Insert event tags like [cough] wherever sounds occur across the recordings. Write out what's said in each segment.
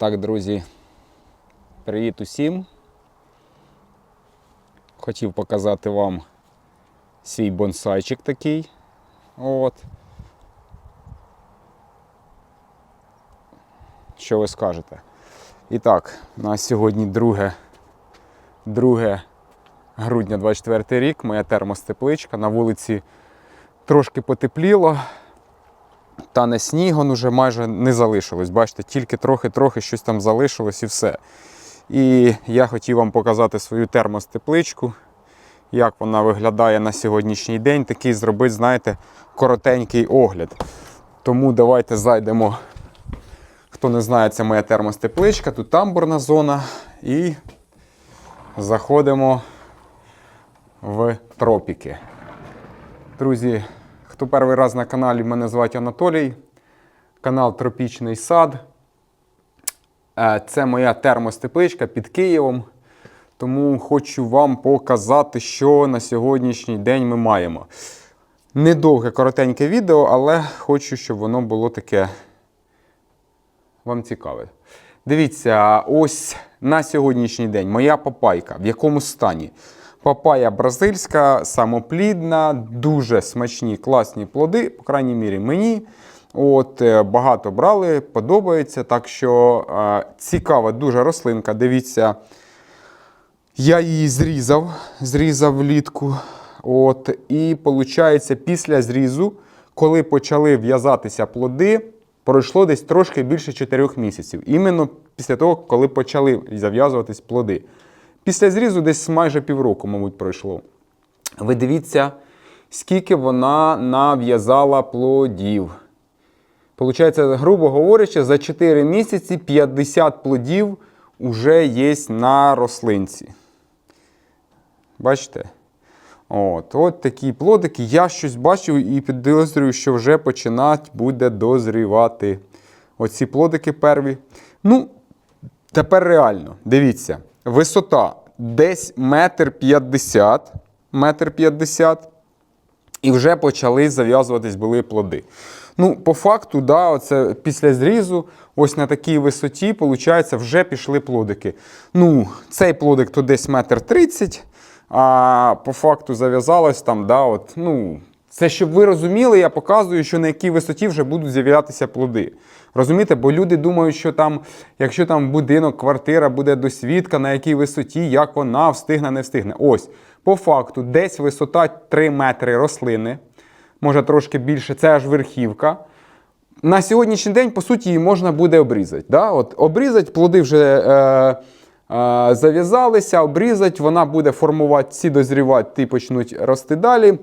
Так, друзі, привіт усім. Хотів показати вам свій бонсайчик такий. От. Що ви скажете? І так, у нас сьогодні 2, 2 грудня 24 рік, моя термостепличка. На вулиці трошки потепліло, та не снігу вже майже не залишилось. Бачите, тільки трохи-трохи щось там залишилось і все. І я хотів вам показати свою термостепличку, як вона виглядає на сьогоднішній день. Такий зробити, знаєте, коротенький огляд. Тому давайте зайдемо. Хто не знає, це моя термостепличка, тут тамбурна зона. І заходимо в тропіки. Друзі, хто перший раз на каналі, мене звати Анатолій. Канал Тропічний сад. Е, Це моя термостепличка під Києвом. Тому хочу вам показати, що на сьогоднішній день ми маємо. Недовге, коротеньке відео, але хочу, щоб воно було таке вам цікаве. Дивіться, ось на сьогоднішній день моя папайка. В якому стані? Папая бразильська, самоплідна, дуже смачні, класні плоди, по крайній мірі, мені. От, е, Багато брали, подобається. Так що е, цікава дуже рослинка. Дивіться, я її зрізав, зрізав влітку. От, і виходить, після зрізу, коли почали в'язатися плоди, пройшло десь трошки більше 4 місяців. Іменно після того, коли почали зав'язуватись плоди. Після зрізу десь майже півроку, мабуть, пройшло. Ви дивіться, скільки вона нав'язала плодів. Получається, грубо говорячи, за 4 місяці 50 плодів вже є на рослинці. Бачите? От, от такі плодики. Я щось бачив і підозрюю, що вже починать буде дозрівати. Оці плодики перві. Ну, тепер реально. Дивіться, висота десь метр п'ятдесят. Метр п'ятдесят. І вже почали зав'язуватись були плоди. Ну, по факту, да, оце після зрізу, ось на такій висоті, виходить, вже пішли плодики. Ну, цей плодик то десь метр тридцять, а по факту зав'язалось там, да, от, ну, це щоб ви розуміли, я показую, що на якій висоті вже будуть з'являтися плоди. Розумієте, бо люди думають, що там, якщо там будинок, квартира буде досвідка, на якій висоті, як вона встигне, не встигне. Ось, по факту, десь висота 3 метри рослини, може трошки більше, це аж верхівка. На сьогоднішній день, по суті, її можна буде обрізати. Да? От, обрізати, плоди вже е, е, зав'язалися, обрізати, вона буде формувати, ці дозрівати, ті почнуть рости далі.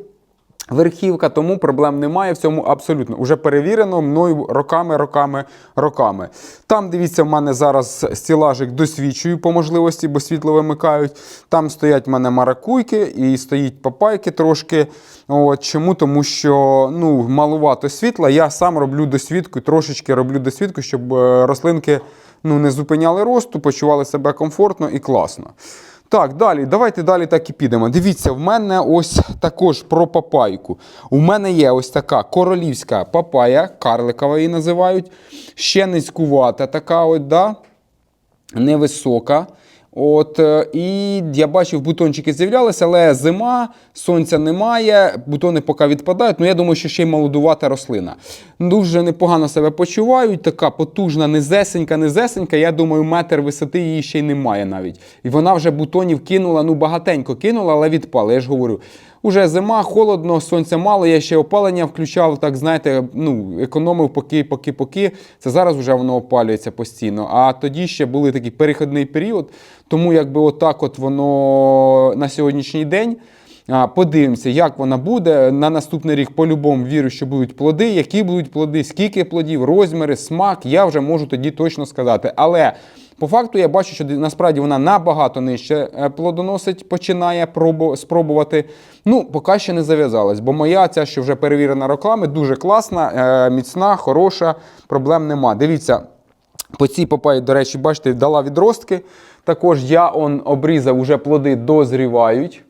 Верхівка, тому проблем немає в цьому абсолютно. Уже перевірено мною роками, роками, роками. Там, дивіться, в мене зараз стілажик досвідчую по можливості, бо світло вимикають. Там стоять в мене маракуйки і стоїть папайки трошки. От, Чому? Тому що ну, малувато світла. Я сам роблю досвідку, трошечки роблю досвідку, щоб е, рослинки ну, не зупиняли росту, почували себе комфортно і класно. Так, далі, давайте далі так і підемо. Дивіться, в мене ось також про папайку. У мене є ось така королівська папая, карликова її називають. Ще низькувата така, от, да? невисока. От, е, І я бачив, бутончики з'являлися, але зима, сонця немає, бутони поки відпадають. Ну, я думаю, що ще й молодувата рослина. Дуже непогано себе почувають, така потужна, низесенька, низесенька. Я думаю, метр висоти її ще й немає навіть. І вона вже бутонів кинула, ну багатенько кинула, але відпала. Я ж говорю. Уже зима, холодно, сонця мало, я ще опалення включав, так знаєте, ну, економив поки, поки, поки. Це зараз вже воно опалюється постійно. А тоді ще був такий перехідний період. Тому якби отак от воно на сьогоднішній день. Подивимося, як вона буде. На наступний рік по-любому вірю, що будуть плоди. Які будуть плоди, скільки плодів, розміри, смак, я вже можу тоді точно сказати. Але по факту я бачу, що насправді вона набагато нижче е, плодоносить, починає спробувати. Ну, поки ще не зав'язалась, бо моя ця, що вже перевірена роками, дуже класна, е, міцна, хороша, проблем нема. Дивіться. По цій папаї, до речі, бачите, дала відростки. Також я он обрізав, уже плоди дозрівають.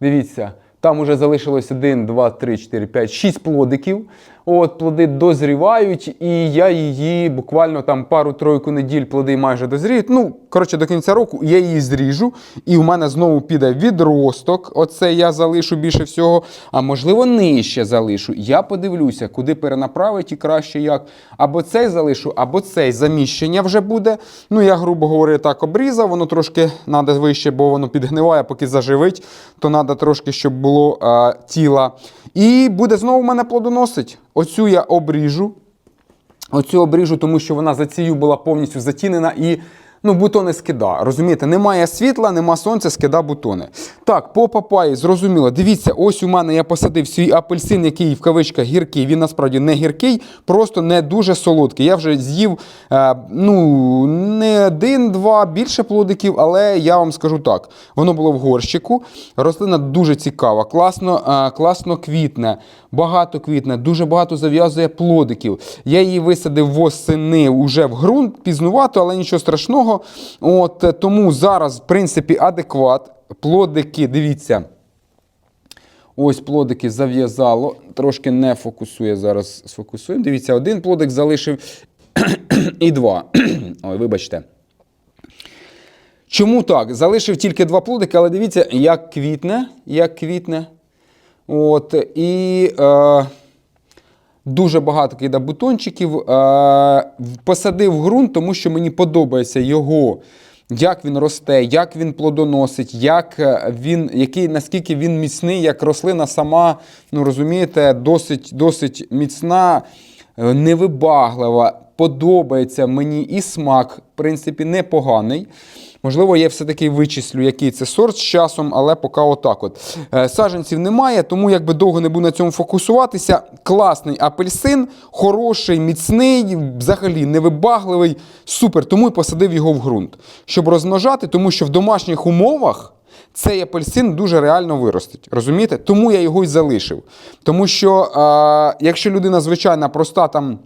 Дивіться, там уже залишилось 1, 2, 3, 4, 5, 6 плодиків. От плоди дозрівають, і я її буквально там пару-тройку неділь плоди майже дозріють. Ну, коротше, до кінця року я її зріжу, і в мене знову піде відросток. Оце я залишу більше всього. А можливо, нижче залишу. Я подивлюся, куди перенаправити і краще як. Або цей залишу, або цей заміщення вже буде. Ну, я, грубо говоря, так обрізав, воно трошки треба вище, бо воно підгниває, поки заживить, то треба трошки, щоб було е, тіла. І буде знову в мене плодоносить. Оцю я обріжу. Оцю обріжу, тому що вона за цією була повністю затінена і ну, бутони скида. Розумієте, немає світла, нема сонця, скида бутони. Так, по папаї, зрозуміло. Дивіться, ось у мене я посадив свій апельсин, який в кавичках гіркий. Він насправді не гіркий, просто не дуже солодкий. Я вже з'їв е, ну, не один-два, більше плодиків, але я вам скажу так: воно було в горщику. Рослина дуже цікава, класно, е, класно квітне, багато квітне, дуже багато зав'язує плодиків. Я її висадив восени вже в ґрунт, пізнувато, але нічого страшного. От е, тому зараз, в принципі, адекват. Плодики, дивіться. Ось плодики зав'язало. Трошки не фокусує зараз. Сфокусуємо. Дивіться, один плодик залишив [clears throat] і два. [clears throat] Ой, вибачте. Чому так? Залишив тільки два плодики, але дивіться, як квітне, як квітне. От, і е, дуже багато кида бутончиків. Е, посадив ґрунт, тому що мені подобається його, як він росте, як він плодоносить, як е, він, який, наскільки він міцний, як рослина сама, ну розумієте, досить, досить міцна, е, невибаглива. Подобається мені і смак, в принципі, непоганий. Можливо, я все-таки вичислю, який це сорт з часом, але поки отак. от. Е, Саджанців немає, тому якби довго не буду на цьому фокусуватися. Класний апельсин, хороший, міцний, взагалі невибагливий, супер. Тому і посадив його в ґрунт, щоб розмножати, тому що в домашніх умовах. Цей апельсин дуже реально виростить. Розумієте? Тому я його й залишив. Тому що, е, якщо людина звичайна, проста там.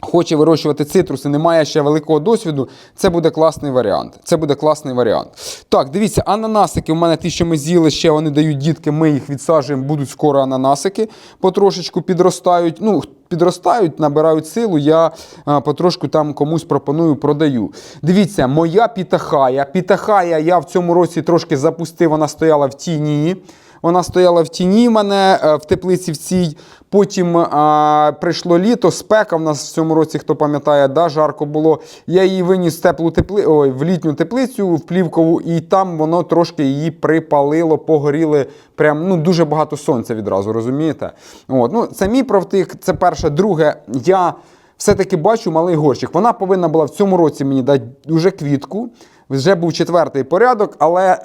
Хоче вирощувати цитруси, не має ще великого досвіду. Це буде класний варіант. Це буде класний варіант. Так, дивіться, ананасики. У мене ті, що ми з'їли, ще вони дають дітки. Ми їх відсаджуємо, будуть скоро ананасики, потрошечку підростають. Ну, підростають, набирають силу. Я а, потрошку там комусь пропоную, продаю. Дивіться, моя пітахая. Пітахая я в цьому році трошки запустив, вона стояла в тіні. Вона стояла в тіні мене е, в теплиці в цій. Потім а, прийшло літо, спека в нас в цьому році, хто пам'ятає, да, жарко було. Я її виніс в теплу тепли... Ой, в літню теплицю, в плівкову, і там воно трошки її припалило, погоріли. Прям ну, дуже багато сонця відразу, розумієте? От, ну, Це мій правтик, це перше. Друге, я все-таки бачу малий горщик. Вона повинна була в цьому році мені дати вже квітку. Вже був четвертий порядок, але е,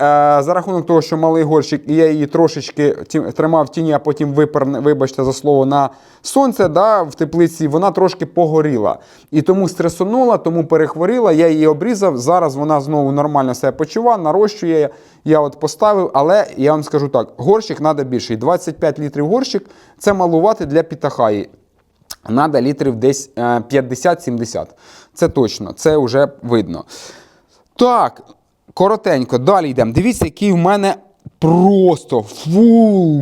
за рахунок того, що малий горщик, і я її трошечки тримав в тіні, а потім випер, вибачте за слово, на сонце да, в теплиці, вона трошки погоріла. І тому стресонула, тому перехворіла, я її обрізав. Зараз вона знову нормально себе почуває, нарощує. Я от поставив, але я вам скажу так: горщик треба більший. 25 літрів горщик це малувати для пітахаї. Надо літрів десь е, 50-70. Це точно, це вже видно. Так, коротенько, далі йдемо. Дивіться, який в мене просто фул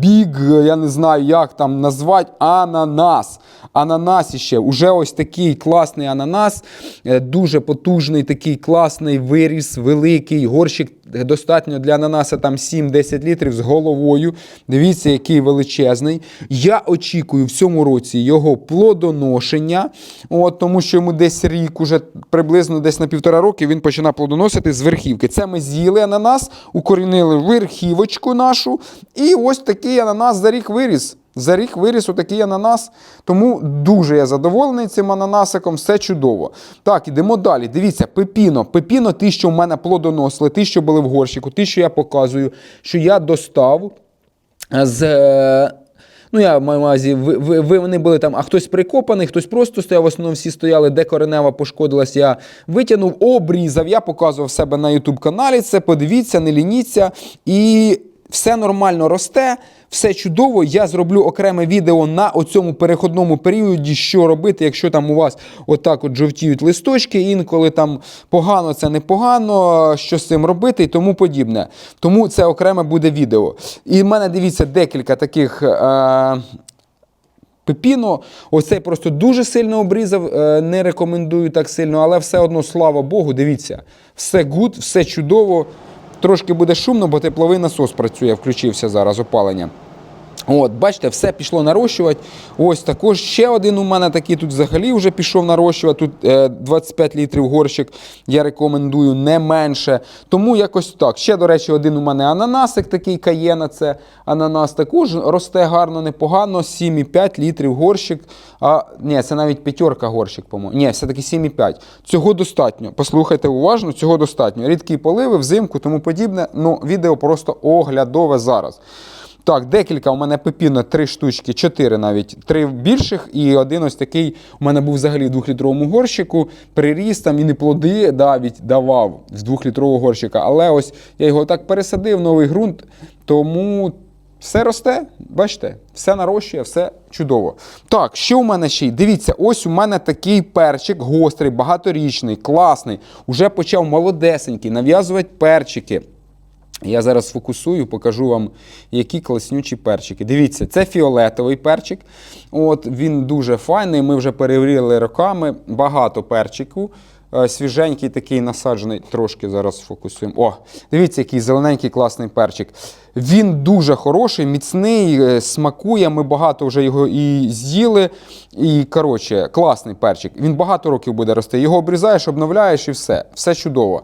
біг, я не знаю, як там назвати, ананас. Ананас іще. Уже ось такий класний ананас, е, дуже потужний, такий класний виріс, великий горщик. Достатньо для ананаса там 7-10 літрів з головою. Дивіться, який величезний. Я очікую в цьому році його плодоношення, от, тому що йому десь рік, уже приблизно десь на півтора роки він починає плодоносити з верхівки. Це ми з'їли ананас, укорінили верхівочку нашу. І ось такий ананас за рік виріс. За рік виріс отакий ананас. Тому дуже я задоволений цим ананасиком, все чудово. Так, ідемо далі. Дивіться, пепіно. Пепіно, ті, що в мене плодоносили, ті, що були в горщику, ті, що я показую, що я достав з. е, Ну, я маю увазі, ви, ви, ви- вони були там, а хтось прикопаний, хтось просто стояв. В основному всі стояли, де коренева пошкодилась. Я витягнув, обрізав. Я показував себе на YouTube каналі. Це подивіться, не лініться. І все нормально росте, все чудово. Я зроблю окреме відео на оцьому переходному періоді, що робити, якщо там у вас отак от жовтіють листочки, інколи там погано, це непогано, що з цим робити і тому подібне. Тому це окреме буде відео. І в мене дивіться декілька таких. Е- Пепіно, оцей просто дуже сильно обрізав, е, не рекомендую так сильно, але все одно, слава Богу, дивіться, все гуд, все чудово. Трошки буде шумно, бо тепловий насос працює, включився зараз опалення. От, бачите, все пішло нарощувати. Ось також ще один у мене такий тут взагалі вже пішов нарощувати. Тут е, 25 літрів горщик. Я рекомендую не менше. Тому якось так. Ще, до речі, один у мене ананасик такий каєна. Це ананас також росте гарно, непогано. 7,5 літрів горщик. А, ні, це навіть п'ятерка горщик, по-моєму. Ні, все-таки 7,5. Цього достатньо. Послухайте уважно, цього достатньо. Рідкі поливи, взимку, тому подібне. Ну, відео просто оглядове зараз. Так, декілька у мене пепіно, три штучки, чотири навіть, три більших, і один ось такий у мене був взагалі в двохлітровому горщику. Приріс там і не плоди навіть давав з двохлітрового горщика. Але ось я його так пересадив, новий ґрунт. Тому все росте, бачите, все нарощує, все чудово. Так, що у мене ще? й? Дивіться, ось у мене такий перчик гострий, багаторічний, класний. Уже почав молодесенький нав'язувати перчики. Я зараз сфокусую, покажу вам, які класнючі перчики. Дивіться, це фіолетовий перчик. От, Він дуже файний. Ми вже перевірили роками. Багато перчику. Е, Свіженький такий насаджений. Трошки зараз сфокусуємо. О, дивіться, який зелененький класний перчик. Він дуже хороший, міцний, е, смакує. Ми багато вже його і з'їли. І коротше, класний перчик. Він багато років буде рости. Його обрізаєш, обновляєш і все. Все чудово.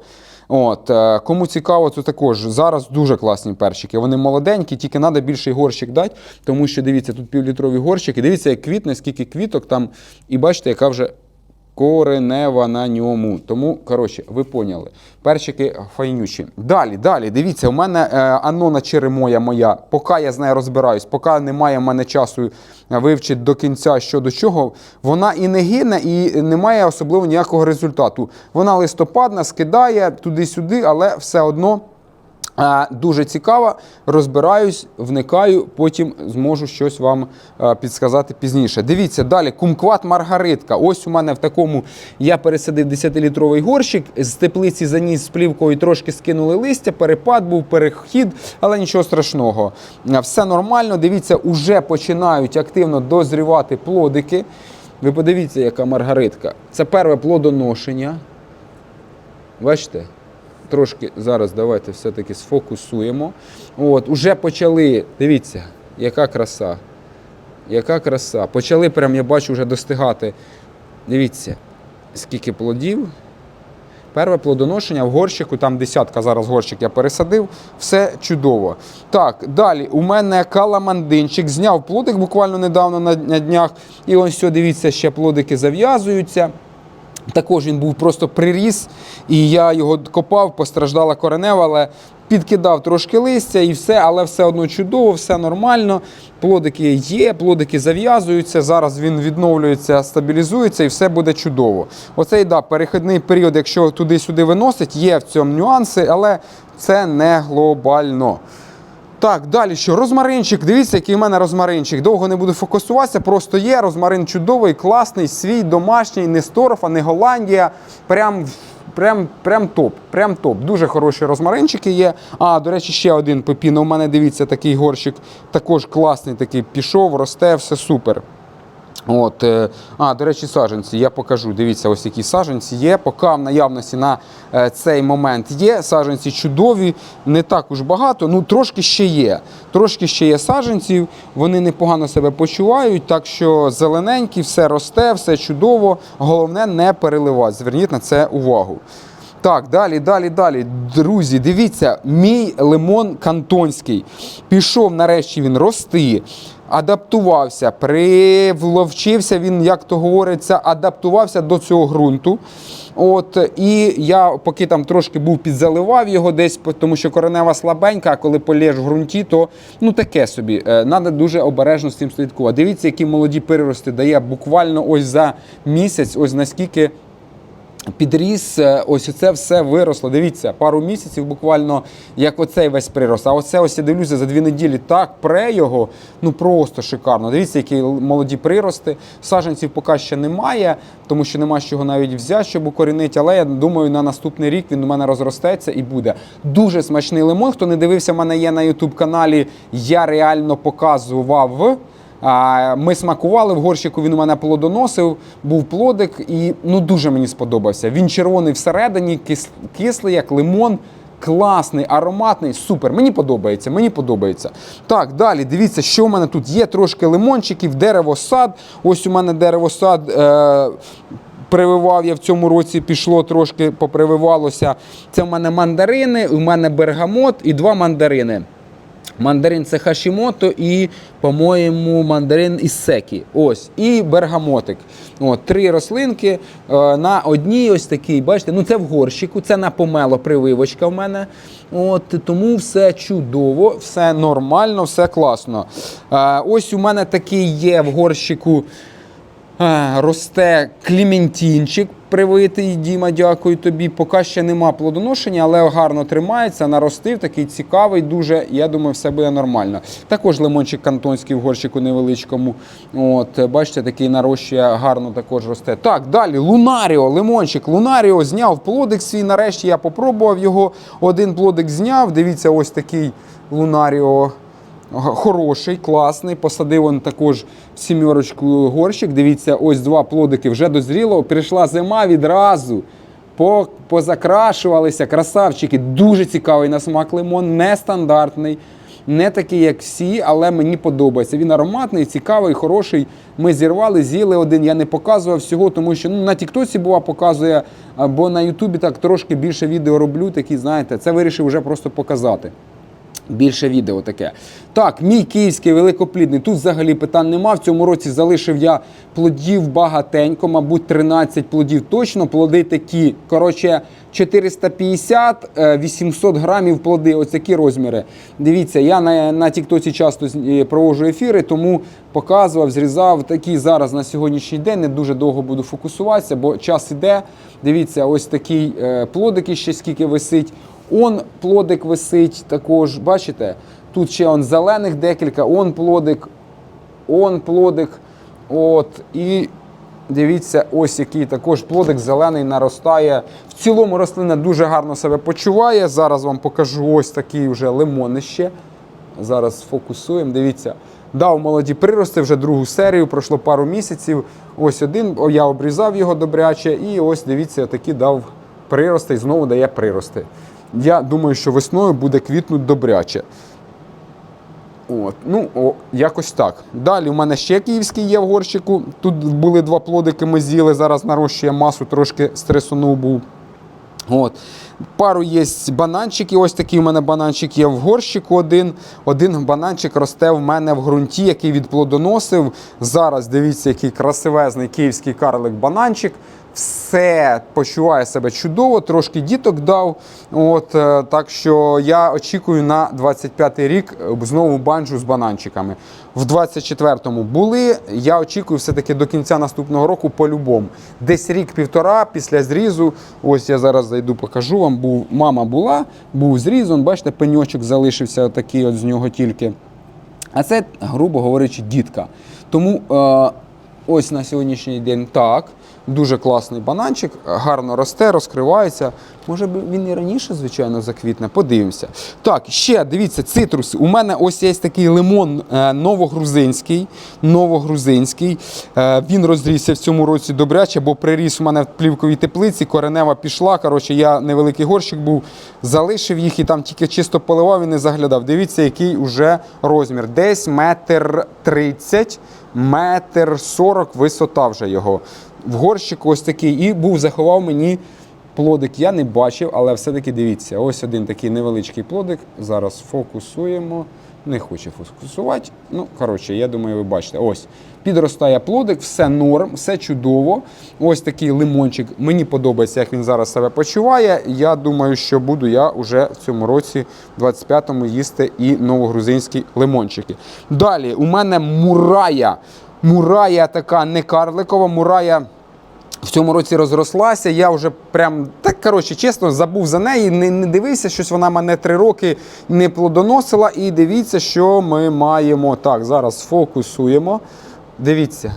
От, е, кому цікаво, то також зараз дуже класні перчики. Вони молоденькі, тільки треба більший горщик дати, тому що дивіться, тут півлітрові горщики. Дивіться, як квітне, скільки квіток там, і бачите, яка вже коренева на ньому. Тому, коротше, ви поняли. Перчики файнючі. Далі, далі, дивіться, у мене е, Анона Черемоя моя, поки я з нею розбираюсь, поки немає в мене часу вивчити до кінця що до чого, вона і не гине, і не має особливо ніякого результату. Вона листопадна, скидає туди-сюди, але все одно. Дуже цікаво, розбираюсь, вникаю, потім зможу щось вам е, підсказати пізніше. Дивіться, далі кумкват Маргаритка. Ось у мене в такому я пересадив 10-літровий горщик, з теплиці заніс з плівкою, трошки скинули листя, перепад був, перехід, але нічого страшного. Е, Все нормально. Дивіться, уже починають активно дозрівати плодики. Ви подивіться, яка маргаритка. Це перше плодоношення. Бачите? Трошки зараз давайте все-таки сфокусуємо. От, Уже почали, дивіться, яка краса. Яка краса. Почали прям, я бачу, вже достигати. Дивіться, скільки плодів. Перве плодоношення в горщику, там десятка зараз горщик я пересадив, все чудово. Так, далі у мене каламандинчик, зняв плодик буквально недавно на, днях. І ось дивіться, ще плодики зав'язуються. Також він був просто приріс, і я його копав, постраждала коренева, але підкидав трошки листя і все, але все одно чудово, все нормально. Плодики є, плодики зав'язуються. Зараз він відновлюється, стабілізується і все буде чудово. Оцей да, перехідний період, якщо туди-сюди виносить, є в цьому нюанси, але це не глобально. Так, далі що? Розмаринчик. Дивіться, який в мене розмаринчик. Довго не буду фокусуватися, просто є. Розмарин чудовий, класний, свій, домашній, не Сторфа, не Голландія. Прям, прям, прям топ. Прям топ. Дуже хороші розмаринчики є. А, до речі, ще один пепіно. У мене дивіться, такий горщик також класний, такий пішов, росте, все супер. От, е, а, до речі, саджанці. Я покажу. Дивіться, ось які саджанці є. Поки в наявності на е, цей момент є. Саджанці чудові, не так уж багато, ну трошки ще є. Трошки ще є саджанців, вони непогано себе почувають, так що зелененькі, все росте, все чудово. Головне не переливати. Зверніть на це увагу. Так, далі, далі, далі. Друзі, дивіться, мій лимон кантонський. Пішов нарешті він рости, адаптувався, привловчився він, як то говориться, адаптувався до цього ґрунту. От, і я поки там трошки був підзаливав його десь, тому що коренева слабенька, а коли полєш в ґрунті, то ну таке собі. Треба дуже обережно з цим слідкувати. Дивіться, які молоді перерости дає буквально ось за місяць, ось наскільки підріс, е, ось це все виросло. Дивіться, пару місяців буквально як оцей весь прирост. А оце ось я дивлюся за дві неділі так пре його, ну просто шикарно. Дивіться, які молоді прирости. Саджанців поки ще немає, тому що нема з чого навіть взяти, щоб укорінити. Але я думаю, на наступний рік він у мене розростеться і буде. Дуже смачний лимон. Хто не дивився, в мене є на YouTube каналі. Я реально показував. Ми смакували в горщику. Він у мене плодоносив, був плодик, і ну дуже мені сподобався. Він червоний всередині, кислий, як лимон. Класний, ароматний, супер. Мені подобається, мені подобається. Так, далі дивіться, що в мене тут є. Трошки лимончиків, деревосад. Ось у мене деревосад. Е- Прививав я в цьому році, пішло трошки, попрививалося. Це в мене мандарини, у мене бергамот і два мандарини. Мандарин це хашімото і, по-моєму, мандарин із секі. Ось. І бергамотик. От, три рослинки е, на одній ось такій, бачите, ну це в горщику, це на помело прививочка в мене. От, тому все чудово, все нормально, все класно. Е, ось у мене такий є в горщику. Е, Росте кліментінчик привитий, Діма, дякую тобі. Поки ще нема плодоношення, але гарно тримається, наростив, такий цікавий, дуже. Я думаю, все буде нормально. Також лимончик кантонський в горщику невеличкому. От, бачите, такий нарощує, гарно також росте. Так, далі Лунаріо, лимончик. Лунаріо зняв плодик свій. Нарешті я попробував його. Один плодик зняв. Дивіться, ось такий Лунаріо. Хороший, класний. Посадив он також в сімерочку горщик. Дивіться, ось два плодики вже дозріло. Прийшла зима відразу. Позакрашувалися, красавчики. Дуже цікавий на смак лимон, нестандартний. Не такий, як всі, але мені подобається. Він ароматний, цікавий, хороший. Ми зірвали, з'їли один. Я не показував всього, тому що ну, на Тіктоці бува показує, або на Ютубі так трошки більше відео роблю. Такі, знаєте, це вирішив вже просто показати. Більше відео таке. Так, мій київський великоплідний. Тут взагалі питань нема. В цьому році залишив я плодів багатенько, мабуть, 13 плодів точно. Плоди такі. Коротше, 450-800 грамів плоди. Ось такі розміри. Дивіться, я на, на Тіктоці часто е, проводжу ефіри, тому показував, зрізав. Такі зараз на сьогоднішній день не дуже довго буду фокусуватися, бо час іде. Дивіться, ось такий е, плодик ще скільки висить. Он плодик висить також, бачите? Тут ще он зелених декілька, он плодик, он плодик. От, і дивіться, ось який також плодик зелений наростає. В цілому рослина дуже гарно себе почуває. Зараз вам покажу ось такий вже лимонище. Зараз сфокусуємо. Дивіться, дав молоді прирости вже другу серію, пройшло пару місяців. Ось один, я обрізав його добряче, і ось дивіться, такі дав прирости і знову дає прирости. Я думаю, що весною буде квітнути добряче. От, ну, о, якось так. Далі у мене ще київський є в горщику. Тут були два плодики, ми з'їли, зараз нарощує масу, трошки стресонув був. От. Пару є бананчики. Ось такий у мене бананчик є в горщику один. Один бананчик росте в мене в ґрунті, який відплодоносив. Зараз дивіться, який красивезний київський карлик бананчик. Все почуває себе чудово, трошки діток дав. От, е, так що я очікую на 25-й рік е, знову банджу з бананчиками. В 24-му були. Я очікую все-таки до кінця наступного року по-любому. Десь рік-півтора після зрізу. Ось я зараз зайду, покажу вам. Був, мама була, був зріз, он, бачите, пеньочок залишився такий от з нього тільки. А це, грубо говорячи, дітка. Тому е, ось на сьогоднішній день так. Дуже класний бананчик, гарно росте, розкривається. Може він і раніше, звичайно, заквітне. Подивимося. Так, ще дивіться, цитруси. У мене ось є такий лимон е, новогрузинський. Новогрузинський. Е, він розрісся в цьому році добряче, бо приріс у мене в плівковій теплиці, коренева пішла. Коротше, я невеликий горщик був, залишив їх і там тільки чисто поливав і не заглядав. Дивіться, який уже розмір. Десь метр тридцять, метр сорок висота вже його. В горщику ось такий. І був заховав мені плодик. Я не бачив, але все-таки дивіться. Ось один такий невеличкий плодик. Зараз фокусуємо. Не хоче фокусувати. Ну, коротше, я думаю, ви бачите. Ось. Підростає плодик, все норм, все чудово. Ось такий лимончик. Мені подобається, як він зараз себе почуває. Я думаю, що буду я вже в цьому році, 25-му, їсти і новогрузинські лимончики. Далі, у мене мурая. Мурая така не карликова, мурая. В цьому році розрослася. Я вже прям так коротше, чесно забув за неї. Не, не дивився, щось вона мене три роки не плодоносила. І дивіться, що ми маємо. Так, зараз фокусуємо. Дивіться.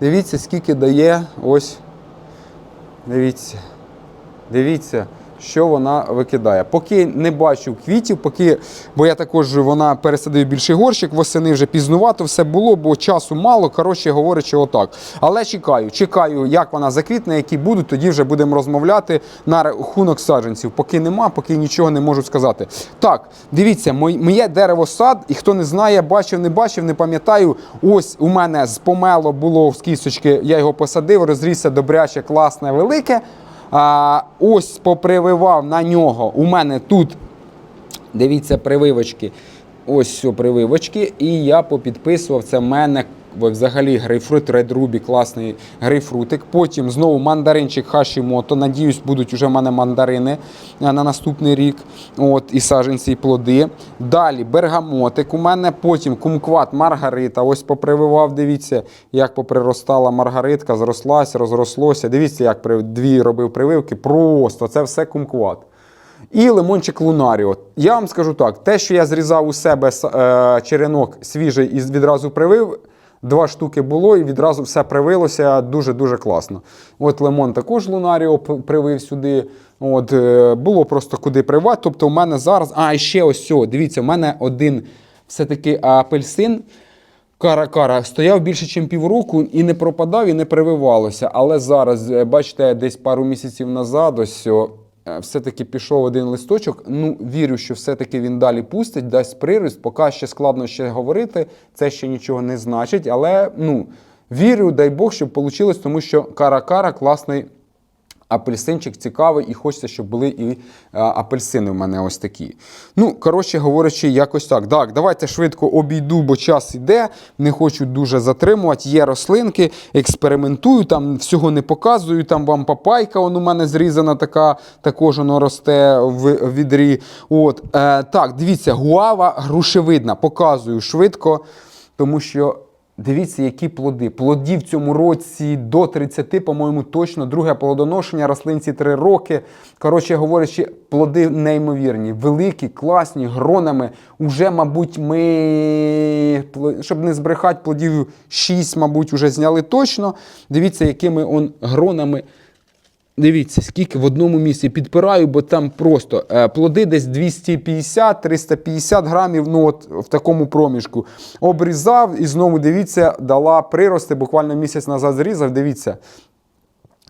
Дивіться, скільки дає ось. Дивіться. Дивіться, що вона викидає. Поки не бачу квітів, поки, бо я також вона пересадив більший горщик, восени вже пізнувато все було, бо часу мало. Коротше говорячи, отак. Але чекаю, чекаю, як вона заквітне, які будуть, тоді вже будемо розмовляти на рахунок саджанців. Поки нема, поки нічого не можу сказати. Так, дивіться, моє дерево сад, і хто не знає, бачив, не бачив, не пам'ятаю. Ось у мене з помело було з кісточки, я його посадив, розрісся добряче, класне, велике. А, ось попрививав на нього. У мене тут, дивіться, прививочки. Ось все, прививочки. І я попідписував. Це в мене взагалі грейпфрут Red Ruby, класний грейпфрутик. Потім знову мандаринчик Hashimoto. Надіюсь, будуть уже в мене мандарини е, на наступний рік. От, і саджанці, і плоди. Далі бергамотик у мене. Потім кумкват Маргарита. Ось попрививав. Дивіться, як поприростала маргаритка, зрослася, розрослося. Дивіться, як дві робив прививки. Просто це все кумкват. І лимончик Лунаріо. Я вам скажу так: те, що я зрізав у себе е, черенок свіжий і відразу привив. Два штуки було і відразу все привилося дуже-дуже класно. От лимон також Лунаріо привив сюди. От, е, було просто куди привати. Тобто, у мене зараз. А, і ще ось цього. Дивіться, у мене один все-таки апельсин. Кара-кара стояв більше, ніж півроку і не пропадав, і не прививалося. Але зараз, е, бачите, десь пару місяців назад, ось все-таки пішов один листочок. Ну, вірю, що все-таки він далі пустить, дасть приріст. Поки ще складно ще говорити, це ще нічого не значить. Але ну, вірю, дай Бог, щоб вийшло, тому що кара-кара класний. Апельсинчик цікавий, і хочеться, щоб були і апельсини в мене ось такі. Ну, коротше говорячи, якось так. Так, давайте швидко обійду, бо час іде. Не хочу дуже затримувати. Є рослинки, експериментую, там всього не показую. Там вам папайка, он у мене зрізана, така, також воно росте в в відрі. От, е, так, дивіться, гуава грушевидна. Показую швидко, тому що. Дивіться, які плоди. Плодів в цьому році до 30, по-моєму, точно. Друге плодоношення, рослинці 3 роки. Коротше говорячи, плоди неймовірні, великі, класні, гронами. Уже, мабуть, ми, щоб не збрехати, плодів 6, мабуть, вже зняли точно. Дивіться, якими он гронами. Дивіться, скільки в одному місці підпираю, бо там просто е, плоди десь 250-350 грамів, ну от в такому проміжку. Обрізав і знову дивіться, дала прирости. Буквально місяць назад зрізав. Дивіться.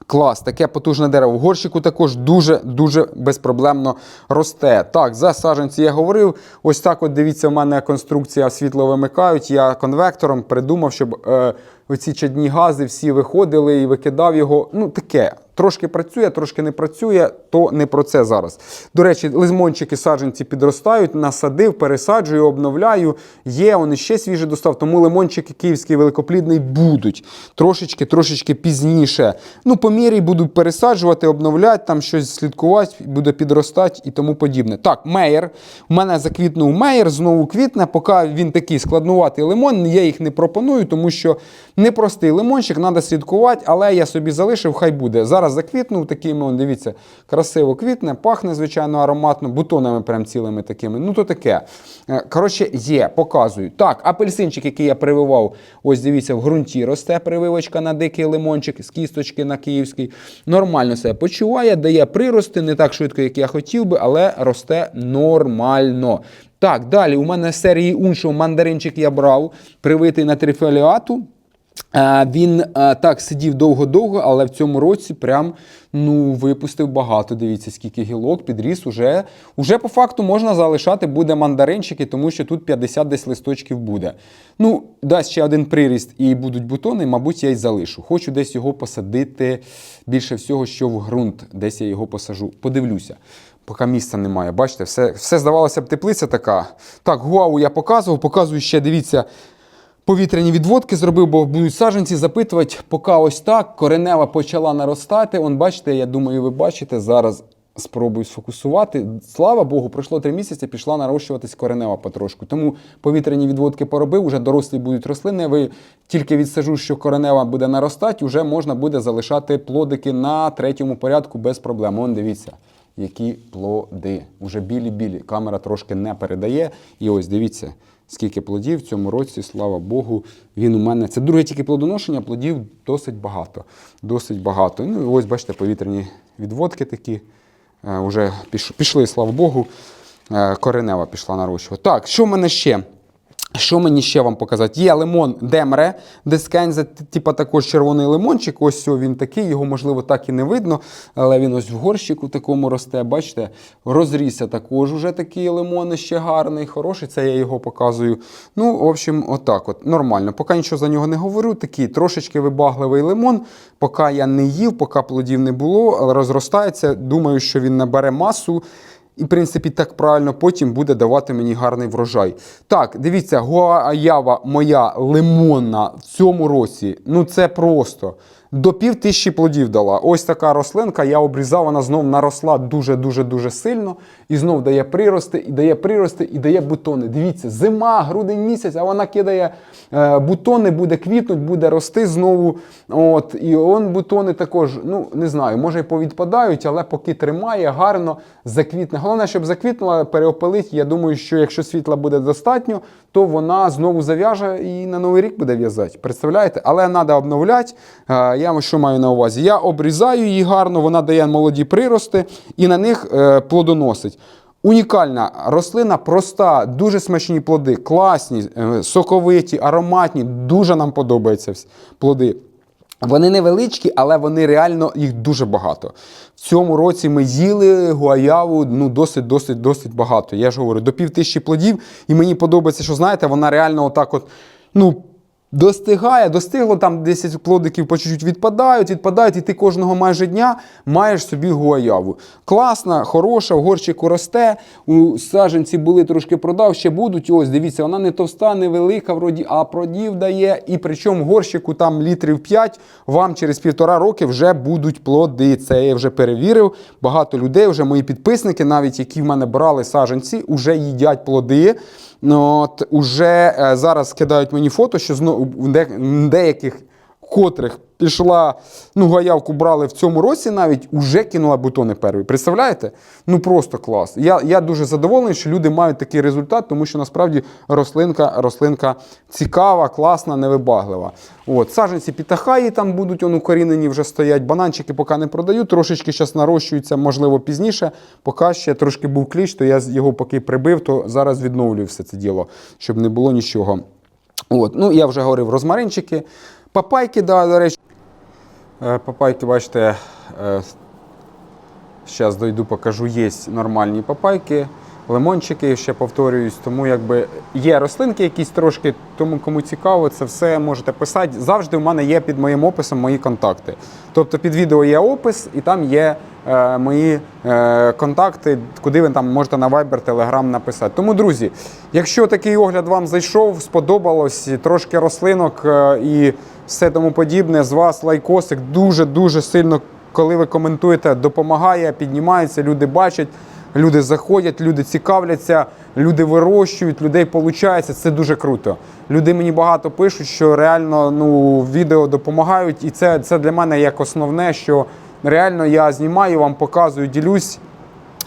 Клас, таке потужне дерево. В горщику також дуже-дуже безпроблемно росте. Так, за саджанці я говорив. Ось так, от дивіться, в мене конструкція світло вимикають. Я конвектором придумав, щоб е, оці чадні гази всі виходили і викидав його. Ну, таке. Трошки працює, трошки не працює, то не про це зараз. До речі, лимончики саджанці підростають, насадив, пересаджую, обновляю. Є, вони ще свіже достав, тому лимончики київський великоплідний будуть. Трошечки, трошечки пізніше. Ну, по мірі буду пересаджувати, обновляти, там щось слідкувати, буде підростати і тому подібне. Так, меєр. У мене заквітнув меєр, знову квітне. Поки він такий складнуватий лимон, я їх не пропоную, тому що непростий лимончик, треба слідкувати, але я собі залишив, хай буде. Зараз заквітнув такий, он, дивіться, красиво квітне, пахне, звичайно, ароматно, бутонами прям цілими такими. Ну, то таке. Е, Коротше, є, показую. Так, апельсинчик, який я прививав, ось дивіться, в ґрунті росте прививочка на дикий лимончик з кісточки на київський. Нормально себе почуває, дає прирости, не так швидко, як я хотів би, але росте нормально. Так, далі у мене серії Уншо мандаринчик я брав, привитий на трифоліату. Е, Він е, так сидів довго-довго, але в цьому році прям ну, випустив багато. Дивіться, скільки гілок підріс. Уже, уже по факту можна залишати буде мандаринчики, тому що тут 50 десь листочків буде. Ну, дасть ще один приріст і будуть бутони, мабуть, я й залишу. Хочу десь його посадити більше всього, що в ґрунт. Десь я його посажу. Подивлюся. Поки місця немає. Бачите, все, все здавалося б, теплиця така. Так, гуаву я показував, показую ще, дивіться. Повітряні відводки зробив, бо будуть саджанці запитувати, поки ось так коренева почала наростати. Он, бачите, я думаю, ви бачите, зараз спробую сфокусувати. Слава Богу, пройшло три місяці, пішла нарощуватись коренева потрошку. Тому повітряні відводки поробив, вже дорослі будуть рослини. Ви тільки відсажу, що коренева буде наростати, вже можна буде залишати плодики на третьому порядку без проблем. Он дивіться. Які плоди. Уже білі-білі. Камера трошки не передає. І ось дивіться, скільки плодів в цьому році, слава Богу, він у мене. Це друге тільки плодоношення, плодів досить багато. Досить багато. Ну і ось, бачите, повітряні відводки такі. Е, Уже пішли, слава Богу. Е, Коренева пішла нарощувати. Так, що в мене ще? Що мені ще вам показати? Є лимон Демре, Дескензе, типа також червоний лимончик. Ось о, він такий, його можливо так і не видно, але він ось в горщику такому росте. Бачите, розрісся також уже такий лимон ще гарний, хороший. Це я його показую. Ну, в общем, отак от. Нормально. Поки нічого за нього не говорю. Такий трошечки вибагливий лимон. Поки я не їв, поки плодів не було, але розростається. Думаю, що він набере масу. І, в принципі, так правильно потім буде давати мені гарний врожай. Так, дивіться, гуаява моя лимонна в цьому році. Ну це просто. До пів тисячі плодів дала. Ось така рослинка, я обрізав, вона знов наросла дуже-дуже дуже сильно. І знов дає прирости, і дає прирости, і дає бутони. Дивіться, зима, грудень місяць, а вона кидає е, бутони, буде квітнуть, буде рости знову. От, і он бутони також, ну не знаю, може й повідпадають, але поки тримає, гарно заквітне. Головне, щоб заквітнула, переопилить. Я думаю, що якщо світла буде достатньо, то вона знову зав'яже і на новий рік буде в'язати. Представляєте? Але треба обновляти. Е, Я що маю на увазі? Я обрізаю її гарно, вона дає молоді прирости і на них е, плодоносить. Унікальна рослина, проста, дуже смачні плоди, класні, е, соковиті, ароматні. Дуже нам подобаються плоди. Вони невеличкі, але вони реально їх дуже багато. В цьому році ми їли гуаяву ну досить, досить, досить багато. Я ж говорю, до пів тисячі плодів. І мені подобається, що знаєте, вона реально отак от, ну. Достигає, достигло там 10 плодиків по чуть-чуть відпадають, відпадають, і ти кожного майже дня маєш собі гуаяву. Класна, хороша, в горщику росте. У саджанці були трошки продав, ще будуть. Ось дивіться, вона не товста, не велика, вроді, а продів дає. І причому горщику там літрів 5, вам через півтора роки вже будуть плоди. Це я вже перевірив. Багато людей, вже мої підписники, навіть які в мене брали саджанці, вже їдять плоди. Ну, От уже е, зараз кидають мені фото, що знову в де- в деяких котрих пішла, ну, гаявку брали в цьому році навіть, уже кинула бутони перві. Представляєте? Ну просто клас. Я, я дуже задоволений, що люди мають такий результат, тому що насправді рослинка, рослинка цікава, класна, невибаглива. От, саджанці пітахаї там будуть он, укорінені, вже стоять. Бананчики поки не продаю, трошечки зараз нарощуються, можливо, пізніше. Поки ще трошки був кліч, то я його поки прибив, то зараз відновлюю все це діло, щоб не було нічого. От, ну я вже говорив, розмаринчики, папайки, да, до речі. Е, Папайки, бачите, зараз дойду, покажу, є нормальні папайки, лимончики, ще повторююсь, тому якби є рослинки якісь трошки, тому кому цікаво, це все можете писати. Завжди у мене є під моїм описом мої контакти. Тобто під відео є опис, і там є е, мої е, контакти, куди ви там можете на Viber, Telegram написати. Тому, друзі, якщо такий огляд вам зайшов, сподобалось, трошки рослинок е, і все тому подібне, з вас лайкосик дуже-дуже сильно, коли ви коментуєте, допомагає, піднімається, люди бачать. Люди заходять, люди цікавляться, люди вирощують, людей виходить. Це дуже круто. Люди мені багато пишуть, що реально ну, відео допомагають, і це, це для мене як основне, що реально я знімаю, вам показую, ділюсь.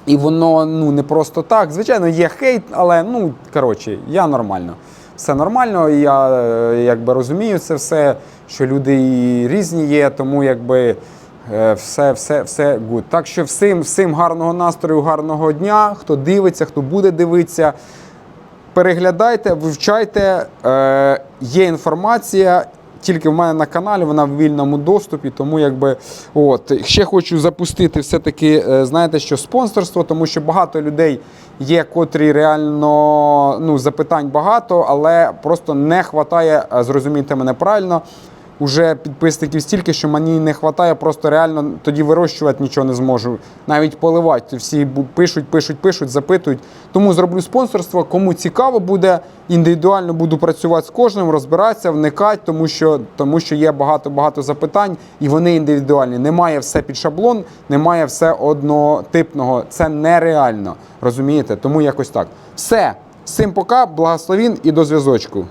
І воно ну не просто так. Звичайно, є хейт, але ну коротше, я нормально. Все нормально, я е, якби розумію це все, що люди і різні є, тому якби все, все, все гуд. Так що всім, всім гарного настрою, гарного дня. Хто дивиться, хто буде дивитися. Переглядайте, вивчайте. Е, є інформація. Тільки в мене на каналі, вона в вільному доступі, тому якби от ще хочу запустити все-таки, е, знаєте, що спонсорство, тому що багато людей є, котрі реально ну, запитань багато, але просто не вистачає, зрозумійте мене правильно. Уже підписників стільки, що мені не вистачає, просто реально тоді вирощувати нічого не зможу. Навіть поливати. Всі пишуть, пишуть, пишуть, запитують. Тому зроблю спонсорство. Кому цікаво буде, індивідуально буду працювати з кожним, розбиратися, вникати, тому що, тому що є багато-багато запитань, і вони індивідуальні. Немає все під шаблон, немає все однотипного. Це нереально. Розумієте? Тому якось так. Все. Всім пока, благословін і до зв'язочку.